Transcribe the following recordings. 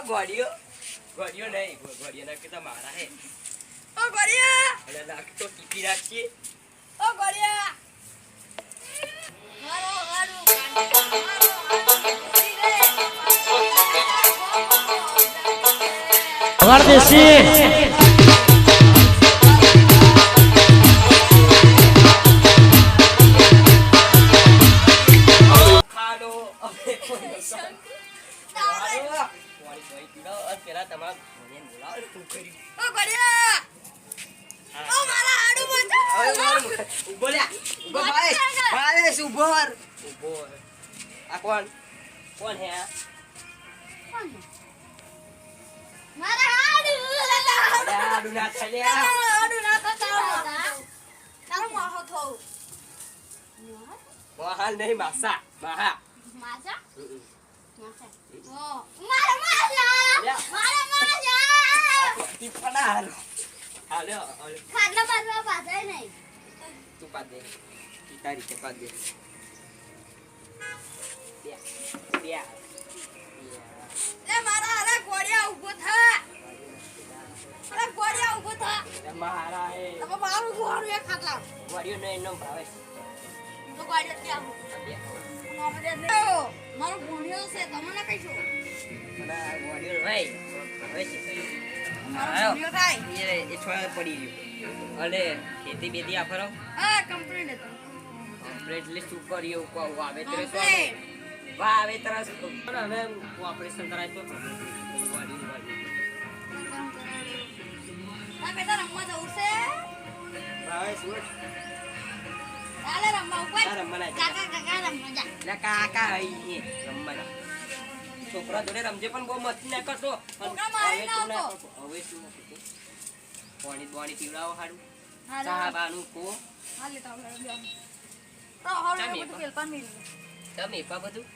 આ ગોડિયો ગોળીઓ નહીં ગોડિયો ના કીધા મારા હે. ઓ ગોડિયા અને નાખ તો ટીપી રાખીએ. ઓ ગોડિયા મારો મારો મારો મારો પરદેશી આડું ના થાય. હાડું ના થતા તારો માહો થો મહાલ નહીં માસા મહા. ઓ મારા લ્યા. મારા માજા ઈ પડા હાલો. હાલો. ખાટલા બાજવા પાછળ નહીં તું પાડ. ઈ તારી છે, પાડ. બે. બે. મારા અરે ગોળિયા ઊભો થા અરે ગોળિયા ઊભો થા બે. મારા હે. તમે મારું ગોળું એ વળ્યો નહીં એનો ભાવે. તો ગોળિયા ત્યાં બે. મારે ભણ્યો છે કઈ છો અને આ વળ્યો નહીં. હવે છે કઈ. એ- છોડ પડી ગયું અને ખેતી બેતી આફરો હા કમ્પ્લીટ હતો કમ્પ્લીટ એટલે શું કર્યું કહું શું કમ્પ્લીટ વાવેતર શું? પણ હવે ઓપરેશન કરાય તો. ના બેટા રમવા જવું છે ના ના છોકરા જોડે રમજે પણ બહુ મસ્તી ના કરતો હવે શું પાણી ના? હવે ના? પાણી પીવડાવો હારું સાહાબાનું કો હવે તમે એપા બધું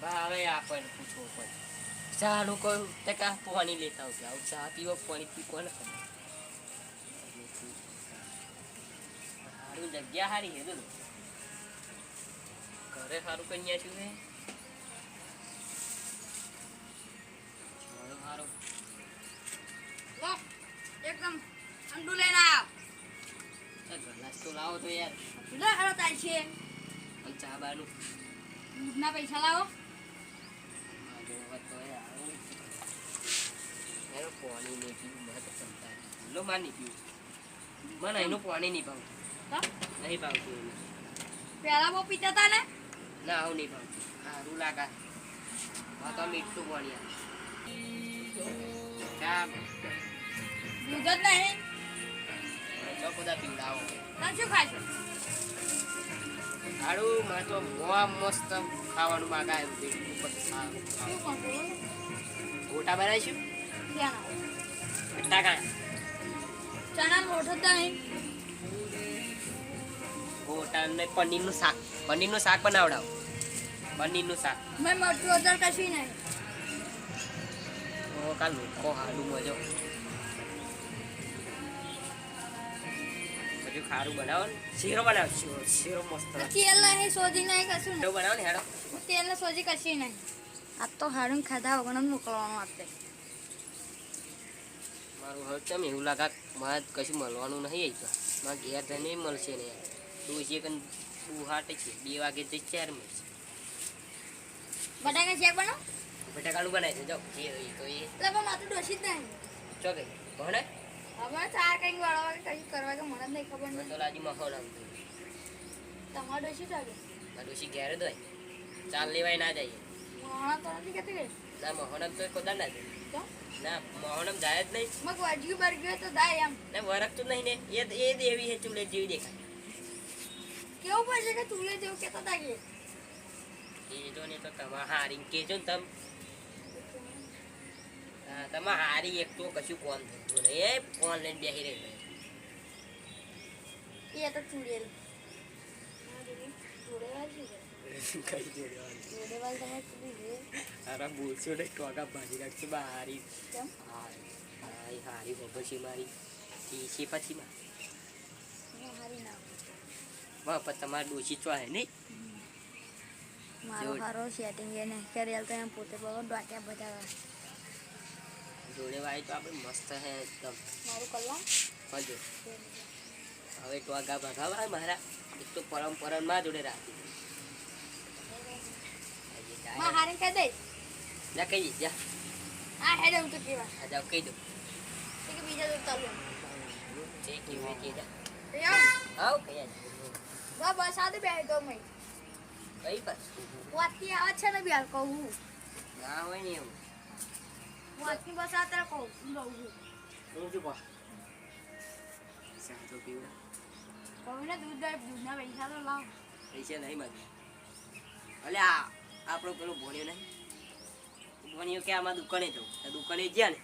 ભાવે આપણને પૂછવું પડે ચાલુ કહ્યું તે કા લેતા આવજો આવું ચા પીવો, પાણી પી કોને ખબર જગ્યા હારી હે દું ઘરે સારું કન્યા છું હે. સારું એકદમ ઠંડુ લઈને આવ. તો ગ્લાસ તો લાવો તો યાર. લે હાલો થાય છે. અને ચા બાનું દૂધના પૈસા લાવો. પાણી નહીં પીવું મને તો ચમતા લો માની પીવું. મને એનું પાણી નહીં ભાવતું. તો નહીં ભાવતું એનું પેલા બહુ પીતા હતા ને ના આવું નહીં ભાવતું સારું લાગે હા તો મીઠું ચા દૂધ જ નહીં જો બધા પીવડાવો તાર શું છે સારું મને તો બહુ મસ્ત ખાવાનું માગા આવ્યું છે. ઉપર શું ગોટા બનાવીશું ચણા મોટો નહીં. ગોટા ને પનીરનું શાક. પનીરનું શાક બનાવડાવ. પનીરનું શાક. મેં મરચું અદર કશું નહીં. ઓ કાલ લોકો હાડું મજો બધું ખારું બનાવો ને. શીરો બનાવો. શીરો શીરો મસ્ત તેલ નહીં સોજી નહીં કશું શીરો બનાવો ને હેડો. તેલ ને સોજી કશું નહીં. આ તો હાડું ખાધા વગર મોકલવાનું આપતે મારું હવે કેમ એવું લાગે? મારે કશું મળવાનું નહીં આવી તો. મારા ઘેર જઈને મળશે ને યાર. તું છે કે છે બે વાગે જઈ ચાર બટાકા શેક બનાવ? બટાકાનું બનાવી દે જાઓ જે હોય તો એ. એટલે પણ માથું ડોસી જ નહીં. ચો ગઈ ભણે? હવે ચાર કઈ વાળવા કે કંઈક કરવા કે મને નહીં ખબર નહીં તો લાજી તમારે ડોસી ચાલે ઘેર જ હોય. ચાલ લેવાય ના જઈએ તો નથી કે. ના મોહનમ તો કોદા ના જાય. તો? ના જાય જ નહીં. મગ વાજ્યું બરગ્યું તો જાય એમ. ને વરખતું નહીં ને. એ એ દેવી હે ચૂલે જેવી દેખાય. કેવું પડશે કે તું જેવું કહેતા હતા કે? જો ને તો તમે હારી કેજો ને તમ. તમે હારી એક તો કશું કોણ થતું નહીં. એ ફોન લઈને બેસી રહી એ તો ચૂડેલ. અરે બોલશો ને ટોકા ભાજી રાખશે બા હારી હારી હારી પછી મારી. ઈ છે પછી મારી. હારી ના વાહ પણ તમારે ડોશી ચો હે નહીં? મારો. હારો સેટિંગ એને કરેલ તો એમ પોતે બહુ ડોક્યા બધા જોડે વાય તો આપણે મસ્ત હે એકદમ. મારું કલમ હજુ. હવે ટોગા ભગાવા મારા. એક તો પરંપરામાં જોડે રાખી માં હારે કહી દે જા કહી જા. આ હેડે હું તો કેવા આ જાઓ કહી દો. કે બીજા જોડે ચાલ્યો. જે કેવી કે જા. તો યાર આવ કહી બા બસ આ તો દો મય કઈ પર વાતથી આવે છે ને બેલ કહું ના હોય ને એવું. વાતની બસ આ તારે કહું છું. હું શું કહું? સાચો પીવડા કહું ને દૂધ દે દૂધના પૈસા તો લાવ. પૈસા નહીં માગે અલે આ આપણો પેલો ભણ્યો નહીં? ભણ્યો કે આમાં દુકાને જવું? દુકાને ગયા ને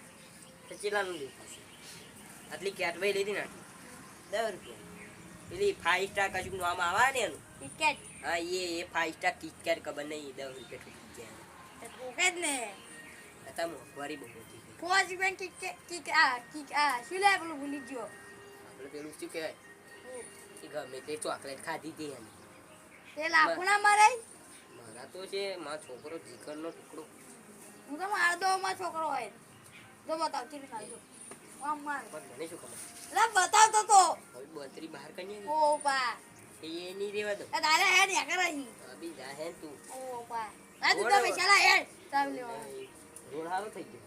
તો ચેલાનું દેખાશે. આટલી કેટભાઈ લીધી ને આટલી દસ રૂપિયા. પેલી ફાઈવ સ્ટાર કશું નામ આવે ને એનું? ટિકિટ હા એ એ ફાઈવ સ્ટાર કિટકેટ ખબર નહીં દસ રૂપિયા ઠૂકી ગયા તે ઠોકે જ ને. તમે મોંઘવારી બહુ હતી ફોજ બેન ટિકિટ ટિક આ ટિક આ શું લે પેલું ભૂલી ગયો? આપણે પેલું શું કહેવાય? કે ગમે તે ચોકલેટ ખાધી હતી એને તે લાખો ના મારે? મારા તો છે મારો છોકરો જીગરનો ટુકડો. હું તો મારો દો માં છોકરો હોય. જો બતાવ માર પણ મને શું ખબર લે બતાવતો તો. બત્રી બહાર કરી ઓ પા એ નહીં રેવા દો એ હેડ યા કરે અહીં. અભી જા હે તું ઓ પા આ તું તો પૈસા હેડ. ચાલ લેવા રોડ હારો થઈ ગયો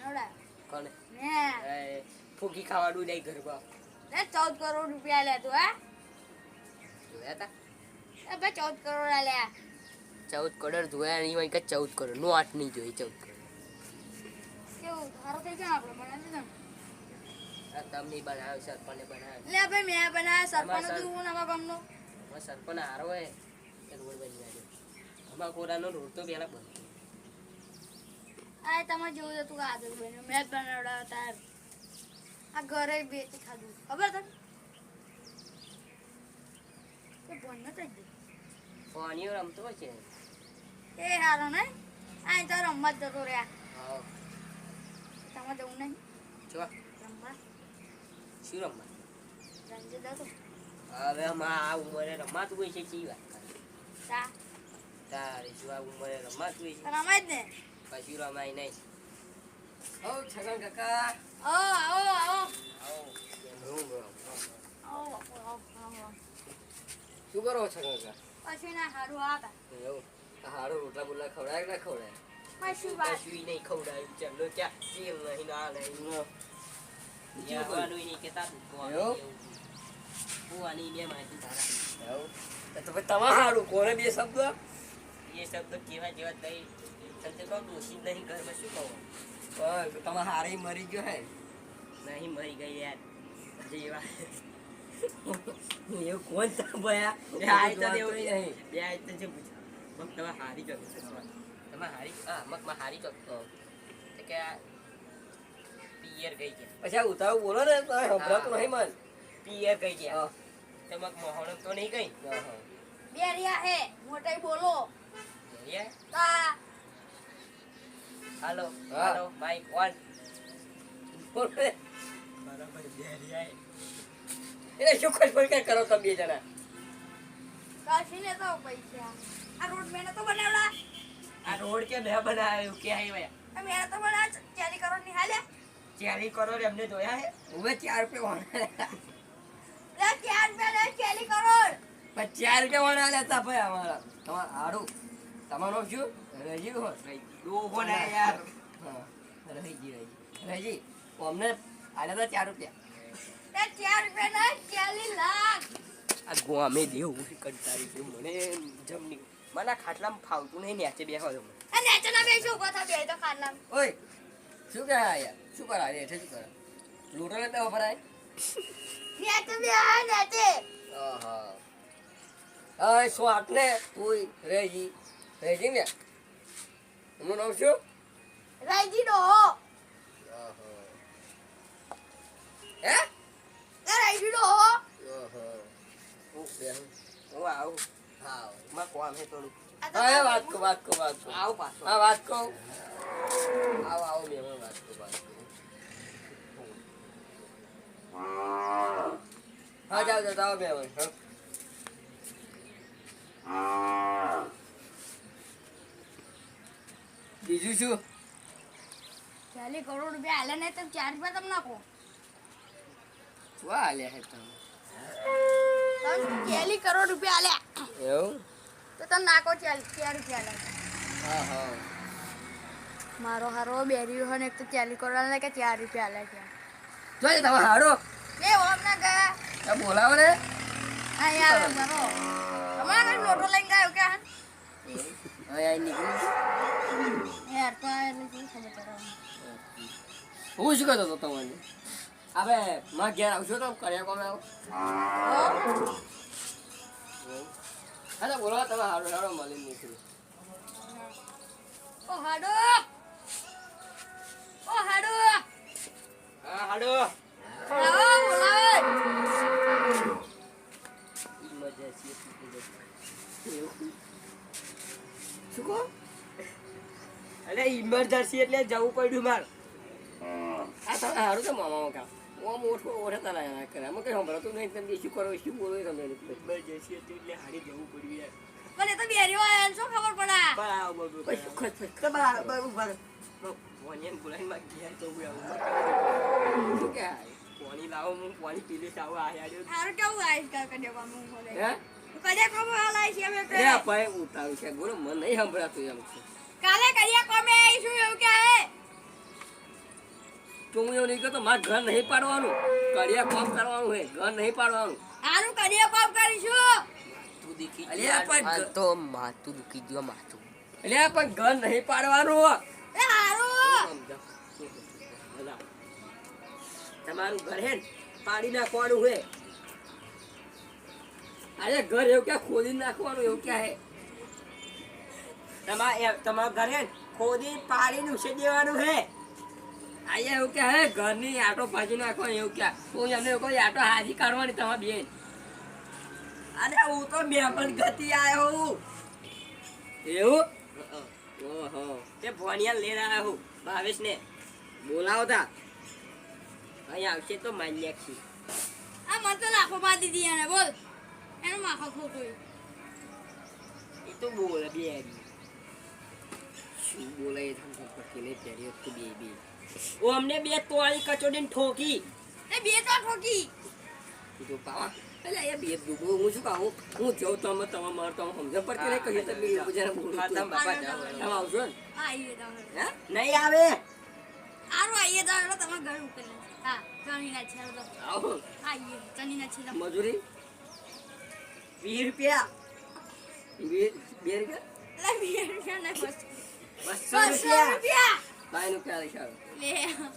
નોડા કોને ને. એ, ફૂકી ખાવાનું નહીં ઘરમાં લે ચૌદ કરોડ રૂપિયા લે તું હા? જોયા તા એ ભાઈ ચૌદ કરોડ લે ચૌદ કરોડ જોયા નહીં હોય કે ચૌદ કરોડ. નો આઠ નહીં જોઈ ચૌદ કરોડ. કેવું? સારો થઈ ગયો આપણે? બનાવી ને આ તમને બનાવ્યો સરપંચને બનાવ્યો લે ભાઈ મેં બનાવ્યા સરપંચ હતું હું નવા ગામનો. સરપંચ હારો રોડ બની આવ્યો અમારા કોરાનો રોડ તો પહેલા બંધ આ તમારે જેવું હતું કે આદત મેં બનાવડા તાર આ ઘરે બેચી ખાધું. ખબર તને? એ બોન થઈ ગયું. રમતો છે. એ હારો ને. આ તો રમવા જતો રહ્યા. હા. તમારે જવું નહીં? જો. રમવા? શું રમવા? હવે આ ઉંમરે રમાતું હોય છે ચી વાત? તારે શું આ ઉંમરે રમાતું હોય છે. રમાય જ ને. પછી રમાય નહીં. છગન કાકા. ઓ આવો આવો આવો શું કરો છગન કાકા? પછી ના હારું આતા એવું આ રોટલા બોટલા ખવડાય કે ના ખવડાય? પછી વાત. નહીં ખવડાય. ચાલો ક્યાં તેલ નહીં ના નહીં તમારે કોને બે શબ્દ એ શબ્દ કેવા જેવા થઈ તને તો દોષી નહીં ઘરમાં શું કહો તમે હારી મરી ગયો હે નહીં મરી ગઈ યાર જેવા એવું કોણ તા ભયા બે આય તો દેવું નહીં બે આય તો જે મગ તમે હારી ચો તમે હારી હા મગમાં હારી ચો કે આ પિયર કહી ગયા. પછી આ ઉતાવળ બોલો ને તો સંભળાતું નહીં મન. પિયર કહી ગયા. તમક મોહણમ તો નહીં કઈ? બેરિયા હે મોટાઈ બોલો. બેરિયા? હાલો હાલો માઈક ઓન બોલે બરાબર બેરિયા એટલે શું ખોજ કઈ કરો તમે બે જણા? કાશી ને તો પૈસા. આ રોડ મેને તો બનાવડા આ રોડ કે મેં બનાવ્યું કે આવ્યા? મેં તો બનાવ ચાલી કરોડની હાલે કરો કરોડ એમને જોયા હે હવે ચાર રૂપિયા લે ચાર રૂપિયા ચાલી પણ ચાર રૂપિયા વાળા લેતા ભાઈ અમારા. તમારે હારું. તમારું શું? રજી હો ડોહો ને યાર. રહીજી રહીજી. રહીજી અમને આલ્યા તો ચાર રૂપિયા. ચાર રૂપિયા ના ચાલી લાખ. આ ગોમે દેવું કંટાળી ગયું મને જમની મને ખાટલામાં ફાવતું નહીં નેચે બેહવા દો આ નેચે ના બેસી ઊભા થા બે તો ખાટલા ઓય શું કહેવાય યાર? શું કરે રે હેઠે શું કરે લોટો ને દેવા ભરાય નેચે બે આ નેચે આહા. આ સો આટલે ને તું રેજી. રેજી ને? એનું નામ શું? રાઈજી ડો હે? લે રાઈજી ડો હું. આવું. હા માં કોમ હે થોડું હા વાત કો વાત કો વાત કો આવ પાછો. હા વાત કહું. આવ આવો મેમણ વાત કો વાત કહું. હા જાઓ જાઓ આવો મેમણ હા. બીજું શું? ચાલી કરોડ રૂપિયા હાલે નહીં તો ચાર રૂપિયા તમે નાખો. શું હાલે હે તમે? તમે ચાલી કરોડ રૂપિયા હાલ્યા એવું? તો તમે નાખો ચાલ ચાર રૂપિયા હાલે. હા હા. મારો હારો બેરી હોય ને એક તો ચાલી કરોડ હાલે કે ચાર રૂપિયા હાલે છે. જોઈએ તમે હાડો. એ ઓમ ના ગયા તમે બોલાવો રે હા યાર બરો તમારા લોટો લઈને ગયો કે? હવે અહીં નીકળી યાર તો આ કેવી ખબર? હું શું કહેતો હતો તમને? હવે માં ઘેર આવશો તો કર્યા કોમે આવો. તો બોલાવો તમે હાડો હાડો મળીને નીકળી. ઓ હાડો! ઓ હાડો! હા હાડો બોલાવે શું કહો અરે ઇમરજન્સી એટલે જવું પડ્યું માર. આ તમે સારું તો મામા કામ ઓ મોટો ઓઢે તારા એના કરે. અમે કઈ સાંભળતું નહીં તમે શું કરો શું બોલો તમે ઇમરજન્સી હતી એટલે હારી જવું પડ્યું યાર. તો બેરી હોય શું ખબર પડે? બરાબર કઈ સુખ બરાબર બરાબર પોણીને બોલાવીને માર ઘેર જવું આવું શું કે પોણી લાવો હું પોણી પી લઈશ આવો આયા હારું કેવું આઈસ કર કડે કામ બોલે હે કડે કામ હાલાય છે અરે આ ભાઈ ઉતારું છે બોલો મને નહીં સંભળાતું એમ છે કાલે કડિયા કોમે આવીશું એવું કે હે તો હું એવું નહીં કહેતો મારે ઘર નહીં પાડવાનું કડિયા કોમ કરવાનું હોય ઘર નહીં પાડવાનું આનું કડિયા કોમ કરીશું તું દીખી અલ્યા પણ તો માથું દુખી ગયો માથું એટલે આ પણ ઘર નહીં પાડવાનું તમારું ઘર હે ને પાડી નાખવાનું હે અરે ઘર એવું ક્યાં ખોદી નાખવાનું એવું ક્યાં હે? તમા- એ- તમારું ઘર હે ને ખોદી પાડીને ઉછેર દેવાનું હે. અહીંયા એવું ક્યાં હે ઘરની આટો ભાજી નાખવાનું એવું ક્યાં? હું એમને કોઈ આટો હાજી કાઢવાની તમારી બેન. અરે હું તો મહેમાન ગતિ આવ્યો હું. એવું? ઓહો તે ભણિયા લઈને આવ્યો હું ભાવેશ ને બોલાવો તા અહીંયા આવશે તો મારી લેખી. આ મને તો લાખો માં દીધી એને બોલ. એનો માખો ખોટું એ તો બોલે બે શું બોલે એ તમને પડતી નહીં પહેરી તો બે બે. ઓ અમને બે તોળી કચોડીને ઠોકી. એ બે તો ઠોકી. કીધું પાવા. એટલે એ બે ડૂબો. હું શું કહું? હું જાઉં તમે તમે માર તમે સમજ પડતી નહીં. કહીએ તો બોલું તમે બાપા તમે આવશો ને તો. હે? નહીં આવે. સારું આઈએ તો. તમે ઘર ઉકેલી હા ચણીના ચણીના મજૂરી? વીસ રૂપિયા? બે બે રૂપિયા? બે રૂપિયા ને બસો. રૂપિયા? રૂપિયા. નું ક્યાં લખાવે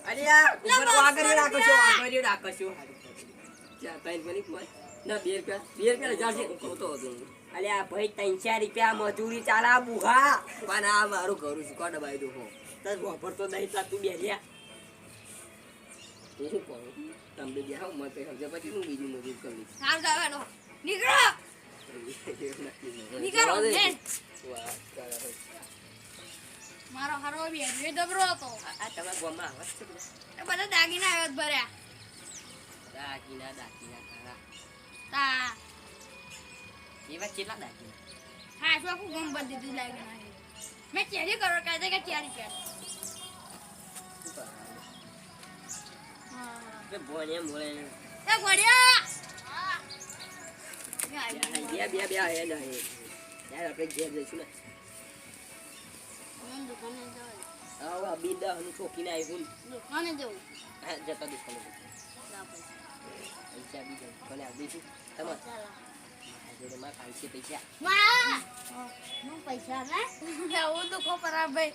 અરે ઉપર વાગરી રાખો છો વાગરી રાખો છો. ચાર ત્રણ મિનિટમાં ના બે રૂપિયા બે રૂપિયા હજાર છે હું કહું અલે આ ભાઈ ત્રણ ચાર રૂપિયા મજૂરી ચાલા બુહા. પણ આ મારું ઘરું છું કોને બાય દો તને વાપરતો નહીં તા તું બેર્યા તમે કરી. મારો હારો બે ડબરો હતો આ આ તમારા ગામમાં આવાજ બધા? એ દાગીના ભર્યા દાગીના દાગીના તા એવા કેટલા દાગીના હા શું આખું ગમ મેં ચેરી કરો કે ચેરી ચેર કે ભોણે મોળે. એ ગોડિયા બે બે બે હે ના હે યાર આપણે ઘેર જઈશું ને. દુકાને જવું આવો આ બી દહનું ઠોકીને આવ્યું દુકાને જવું. હા જતા દુકાને પૈસા બી જાય કોને દઈશું? તમારે જોડે માં કાંઈ પૈસા. હું પૈસા લે એવું દુખો પર ભાઈ.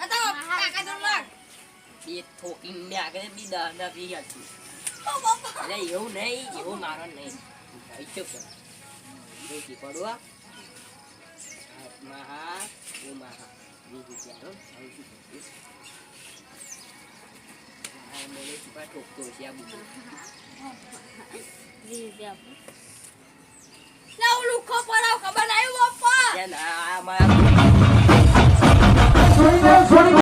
આ તો કાકા તો લાગ બે ઠોકીને આગળ બી દહ ના બી હતું અરે એવું નહીં એવું મારો નહીં. કર જોઈતી પડવા. મહા ઓ મહા બીજું ક્યારો આવું શું કરીશ? આ મને ચૂપા ઠોકતો છે આ બધું લાવ લુખો પડાવ ખબર આવ્યું ના મારા